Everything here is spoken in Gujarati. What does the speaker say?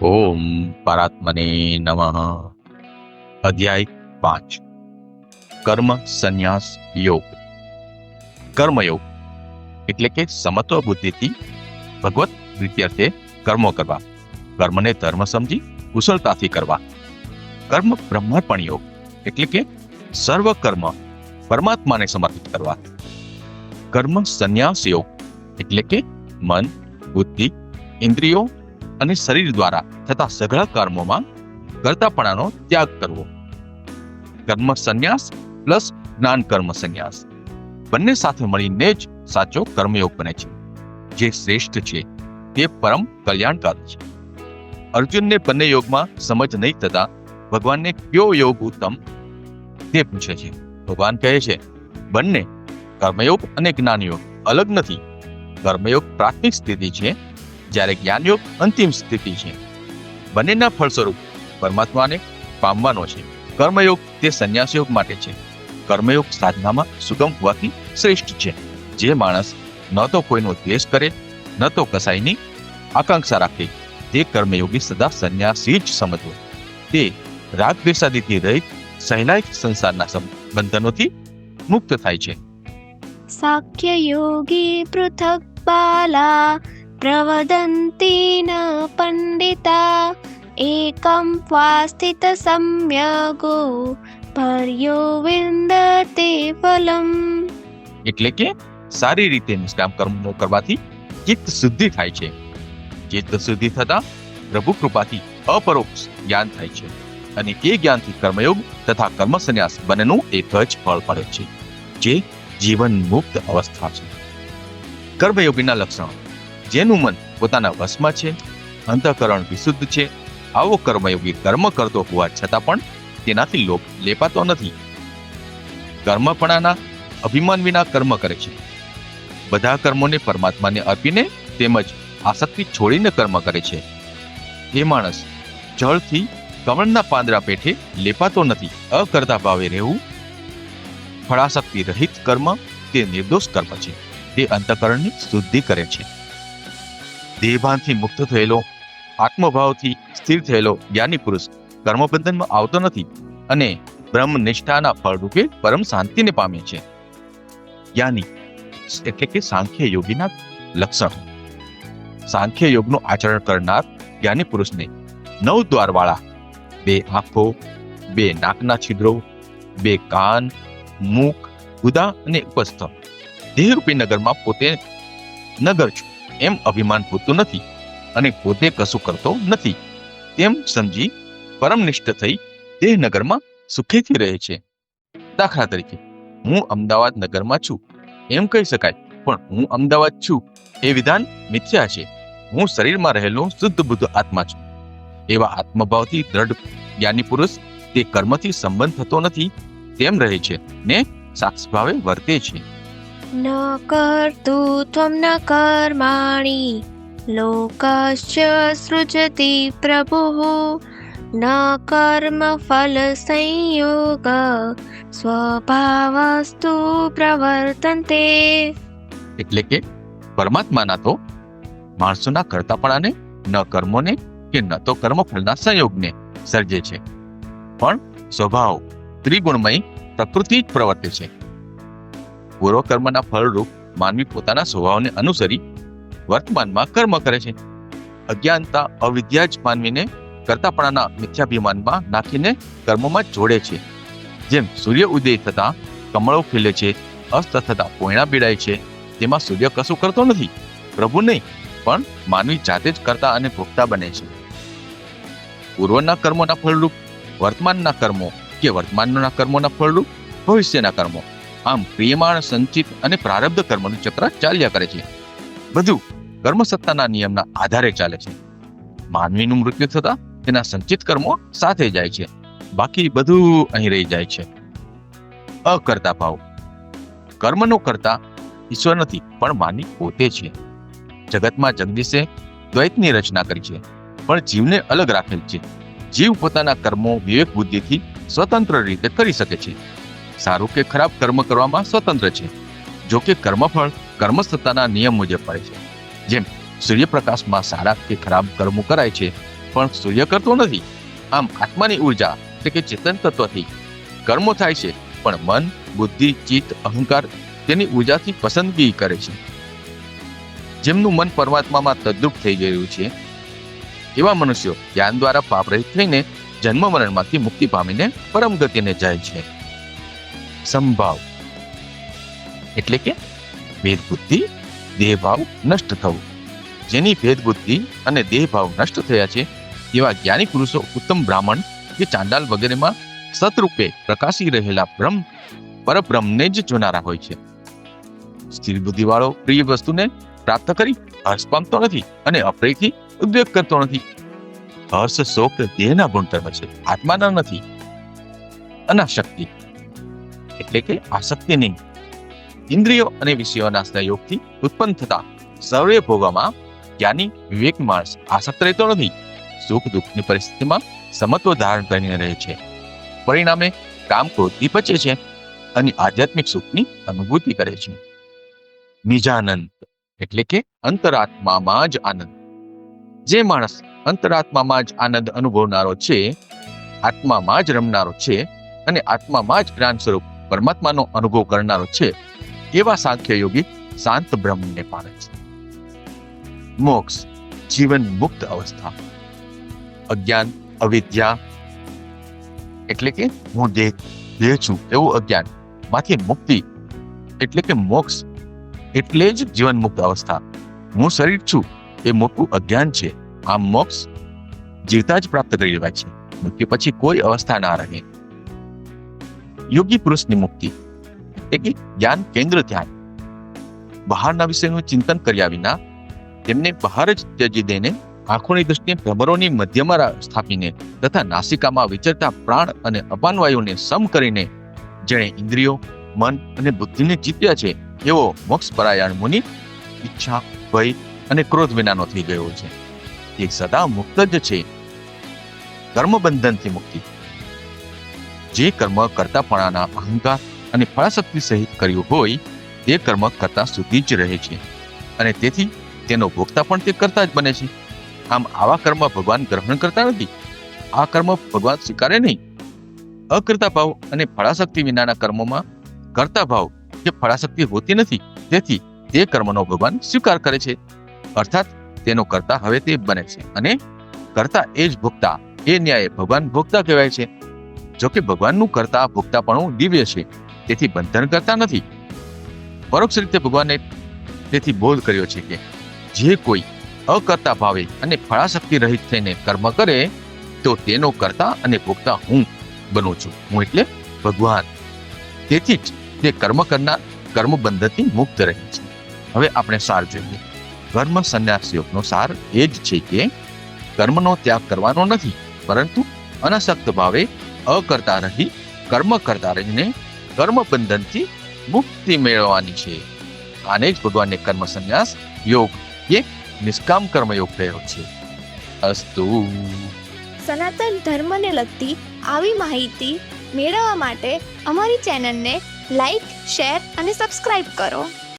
ઓમ પરાત્મને નમઃ અધ્યાય પાંચ કર્મ સંન્યાસ યોગ કર્મયોગ એટલે કે સમત્વ બુદ્ધિથી ભગવત પ્રીત્યર્થે કર્મો કરવા, કર્મને ધર્મ સમજી કુશળતાથી કરવા. કર્મ બ્રહ્માર્પણ યોગ એટલે કે સર્વ કર્મ પરમાત્માને સમર્પિત કરવા. કર્મ સંન્યાસ યોગ એટલે કે મન, બુદ્ધિ, ઇન્દ્રિયો અને શરીર દ્વારા થતા સઘળા કર્મોમાં કરતાપણાનો ત્યાગ કરવો. કર્મ સંન્યાસ પ્લસ જ્ઞાન કર્મ સંન્યાસ. બંને સાથે મળીને જ સાચો કર્મયોગ બને છે. જે શ્રેષ્ઠ છે, તે પરમ કલ્યાણકાર છે. અર્જુનને બંને યોગમાં સમજ નહીં થતા ભગવાનને કયો યોગ ઉત્તમ? તે પૂછે છે. ભગવાન કહે છે, બંને કર્મયોગ અને જ્ઞાનયોગ અલગ નથી. કર્મયોગ પ્રાથમિક સ્થિતિ છે જ્યારે જ્ઞાનયોગ અંતિમ સ્થિતિ છે. બંનેના ફળસ્વરૂપ પરમાત્માને પામવાનો છે. કર્મયોગ તે સંન્યાસ યોગ માટે છે. કર્મયોગ સાધનામાં સુગમ હોવાથી શ્રેષ્ઠ છે. જે માણસ ન તો કોઈનો દ્વેષ કરે, ન તો કસાઈની આકાંક્ષા રાખે, તે કર્મયોગી સદા સંન્યાસી જ સમજવો. તે રાગ દ્વેષાદીથી રહિત સહેલાઈ સંસારના બંધનોથી મુક્ત થાય છે. સાખ્યયોગી પૃથક બાલા પ્રવદन्ति न પંડિતા एकं वा સમ્યગો પર્યો વિંદતે ફલમ એટલે કે સારી રીતે નિષ્કામ કર્મો કરવાથી ચિત્ત શુદ્ધિ થાય છે. ચિત્ત શુદ્ધિ થતા પ્રભુ કૃપાથી અપરોક્ષ જ્ઞાન થાય છે અને એ જ્ઞાનથી કર્મયોગ તથા કર્મ સંન્યાસ બંનેનું એક જ ફળ પડે છે, જે જીવન મુક્ત અવસ્થા છે. કર્મયોગીના લક્ષણો. જેનું મન પોતાના વશમાં છે, અંતઃકરણ વિશુદ્ધ છે, આવો કર્મયોગી કર્મ કરતો હોવા છતાં પણ તેનાથી લોભ લેપાતો નથી. કર્મપણાના અભિમાન વિના કર્મ કરે છે. બધા કર્મોને પરમાત્માને અર્પીને તેમજ આસક્તિ છોડીને કર્મ કરે છે. એ માણસ જળથી કમળના પાંદડા પેઠે લેપાતો નથી, અકર્તા ભાવે રહેવું. ફળાશક્તિ રહિત કર્મ તે નિર્દોષ કર્મ છે. તે અંતઃકરણની શુદ્ધિ કરે છે. દેહભાનથી મુક્ત થયેલો, આત્મભાવથી સ્થિર થયેલો જ્ઞાની પુરુષ કર્મબંધનમાં આવતો નથી અને બ્રહ્મ નિષ્ઠાના ફળરૂપે પરમ શાંતિને પામે છે. જ્ઞાની એટલે કે સાંખ્ય યોગીના લક્ષણો. સાંખ્ય યોગનું આચરણ કરનાર જ્ઞાની પુરુષને નવ દ્વારવાળા, બે આંખો, બે નાકના છિદ્રો, બે કાન મુખ ગુદા અને ઉપસ્થ દેહરૂપી નગરમાં પોતે નગર છું. એમ અભિમાન પૂરતું નથી અને પોતે કશું કરતો નથી. તેમ સમજી પરમનિષ્ઠ થઈ તે નગરમાં સુખેથી રહે છે. દાખલા તરીકે, હું અમદાવાદ નગરમાં છું. એમ કહી શકાય, પણ હું અમદાવાદ છું. એ વિધાન મિથ્યા છે. હું શરીરમાં રહેલો શુદ્ધ બુદ્ધ આત્મા છું. એવા આત્મભાવથી દ્રઢ જ્ઞાની પુરુષ તે કર્મથી સંબંધ થતો નથી. તેમ રહે છે ને સાક્ષ ભાવે વર્તે છે. ન કર્તૃત્વમ ન કર્માણિ લોકશ્ચ સૃજતિ પ્રભુઃ ન કર્મ ફલ સંયોગ સ્વભાવસ્તુ પ્રવર્તન્તે એટલે કે પરમાત્માના તો માણસોના કરતાપણાને, ન કર્મોને કે ન તો કર્મફળના સંયોગને સર્જે છે. પણ સ્વભાવ ત્રિગુણમય, પ્રકૃતિ જ પ્રવર્તે છે. પૂર્વ કર્મના ફળરૂપ માનવી પોતાના સ્વભાવને અનુસરી વર્તમાનમાં કર્મ કરે છે. અજ્ઞાનતા, અવિદ્યા જ માનવીને કરતાપણાના મિથ્યાભિમાનમાં નાખીને કર્મમાં જોડે છે. જેમ સૂર્ય ઉદય થતા કમળો ખીલે છે, અસ્ત થતા પોયણા પીડાય છે, તેમાં સૂર્ય કશું કરતો નથી. પ્રભુ નહીં, પણ માનવી જાતે જ કરતા અને ભોગતા બને છે. પૂર્વના કર્મોના ફળરૂપ, વર્તમાનના કર્મો કે વર્તમાનના કર્મોના ફળરૂપ, ભવિષ્યના કર્મો. આમ પ્રિયમાણ, સંચિત અને પ્રારબ્ધ કર્મનું ચક્ર ચાલ્યા કરે છે. બધું કર્મસત્તાના નિયમના આધારે ચાલે છે. માનવીનું મૃત્યુ થતા તેના સંચિત કર્મો સાથે જાય છે. બાકી બધું અહીં રહી જાય છે. અકર્તા ભાવ. કર્મનો કરતા ઈશ્વર નથી, પણ માનવી પોતે છે. જગતમાં જગદીશે દ્વૈતની રચના કરી છે, પણ જીવને અલગ રાખેલ છે. જીવ પોતાના કર્મો વિવેક બુદ્ધિથી સ્વતંત્ર રીતે કરી શકે છે. સારું કે ખરાબ કર્મ કરવામાં સ્વતંત્ર છે? જો કે કર્મફળ કર્મસત્તાના નિયમ મુજબ પડે છે. જેમ સૂર્યપ્રકાશમાં સારા કે ખરાબ કર્મો કરાય છે, પણ સૂર્ય કરતો નથી. આમ આત્માની ઊર્જા એટલે કે ચેતન તત્વથી કર્મો થાય છે, પણ મન, બુદ્ધિ, ચિત્ત, અહંકાર તેની ઉર્જાથી પસંદગી કરે છે. જેમનું મન પરમાત્મામાં તદ્રુપ થઈ ગયું છે, એવા મનુષ્યો જ્ઞાન દ્વારા પાપરહિત થઈને જન્મ મરણમાંથી મુક્તિ પામીને પરમ ગતિને જાય છે. સંભાવ. એટલે કે ભેદબુદ્ધિ, દેહભાવ નષ્ટ થવું. જેની ભેદબુદ્ધિ અને દેહભાવ નષ્ટ થયા છે, એવા જ્ઞાની પુરુષો ઉત્તમ બ્રાહ્મણ કે ચાંડાલ વગેરેમાં સતરૂપે પ્રકાશી રહેલા બ્રહ્મ, પરબ્રહ્મને જ જોનારા હોય છે. સ્થિર બુદ્ધિવાળો પ્રિય વસ્તુને પ્રાપ્ત કરી હર્ષ પામતો નથી અને અપ્રિયથી ઉદ્વેગ કરતો નથી. હર્ષ શોક દેહના ગુણધર્મ છે આત્માના નથી. અનાશક્તિ એટલે કે આસક્તિ ઇન્દ્રિયો અને વિષયોના સહયોગથી ઉત્પન્ન થતા સર્વે ભોગોમાં જ્ઞાની વિવેક માણસ આસક્ત રહેતો નથી. સુખ દુઃખની પરિસ્થિતિમાં સમત્વ ધારણ કરીને રહે છે. પરિણામે કામ ક્રોધથી બચે છે અને આધ્યાત્મિક સુખની અનુભૂતિ કરે છે. નિજાનંદ એટલે કે અંતરાત્મામાં જ આનંદ. જે માણસ અંતરાત્મામાં જ આનંદ અનુભવનારો છે, આત્મામાં જ રમનારો છે અને આત્મામાં જ જ્ઞાન સ્વરૂપ પરમાત્માનો અનુભવ કરનારો છે એવા સાંખ્ય યોગી શાંત બ્રહ્મને પામે છે. મોક્ષ જીવન મુક્ત અવસ્થા. અજ્ઞાન, અવિદ્યા એટલે કે હું દેહ દેહ છું એવું અજ્ઞાનમાંથી મુક્તિ એટલે કે મોક્ષ એટલે જ જીવન મુક્ત અવસ્થા. હું શરીર છું એ મોટું અજ્ઞાન છે. આ મોક્ષ જીવતા જ પ્રાપ્ત કરી લેવાય છે. મૃત્યુ પછી કોઈ અવસ્થા ના રહે. યોગી પુરુષની મુક્તિ. એટલે કે જ્ઞાન કેન્દ્ર ધ્યાન. બહારના વિષયનું ચિંતન કર્યા વિના તેમને બહાર જ ત્યજી દઈને આંખોની દ્રષ્ટિએ ભ્રમરોની મધ્યમાં સ્થાપીને તથા નાસિકામાં વિચરતા પ્રાણ અને અપાન વાયુને સમ કરીને જેણે ઇન્દ્રિયો, મન અને બુદ્ધિને જીત્યા છે એવો મોક્ષ પરાયણ મુનિ ઈચ્છા, ભય અને ક્રોધ વિનાનો થઈ ગયો છે. તે સદા મુક્ત જ છે. કર્મબંધનથી મુક્તિ. જે કર્મ કરતાપણાના અહંકાર અને ફળાશક્તિ સહિત કર્યું હોય, તે કર્મ કરતા સુધી જ રહે છે. અને તેથી તેનો ભોગતા પણ તે કરતા જ બને છે. આમ આવા કર્મ ભગવાન ગ્રહણ કરતા નથી. આ કર્મ ભગવાન સ્વીકારે નહીં. અકર્તા ભાવ અને ફળાશક્તિ વિનાના કર્મોમાં કરતા ભાવ કે ફળાશક્તિ હોતી નથી, તેથી તે કર્મનો ભગવાન સ્વીકાર કરે છે. અર્થાત તેનો કરતા હવે તે બને છે. અને કરતા એ જ ભોગતા, એ ન્યાય ભગવાન ભોગતા કહેવાય છે. જો કે ભગવાનનું કરતા ભોગતાપણું દિવ્ય છે, તેથી બંધન કરતા નથી. પરોક્ષ રીતે ભગવાને તેથી બોધ કર્યો છે કે, જે કોઈ અકર્તા ભાવે અને ફળાશક્તિ રહિત થઈને કર્મ કરે, તો તેનો કરતા અને ભોગતા હું બનું છું. હું એટલે ભગવાન. તેથી જ તે કર્મ કરનાર કર્મ બંધનથી મુક્ત રહે છે. હવે આપણે સાર જોઈએ. કર્મ સંન્યાસ યોગનો સાર એ જ છે કે, કર્મનો ત્યાગ કરવાનો નથી, પરંતુ અનાસક્ત ભાવે અકર્તા રહી, કર્મ કરતા રહીને કર્મ બંધનથી મુક્તિ મેળવવાની છે. આને જ ભગવાનને કર્મ સંન્યાસ યોગ એ નિષ્કામ કર્મ યોગ કહ્યો છે. અસ્તુ. સનાતન ધર્મને લગતી આવી માહિતી મેળવવા માટે અમારી ચેનલને લાઈક, શેર અને સબસ્ક્રાઇબ કરો.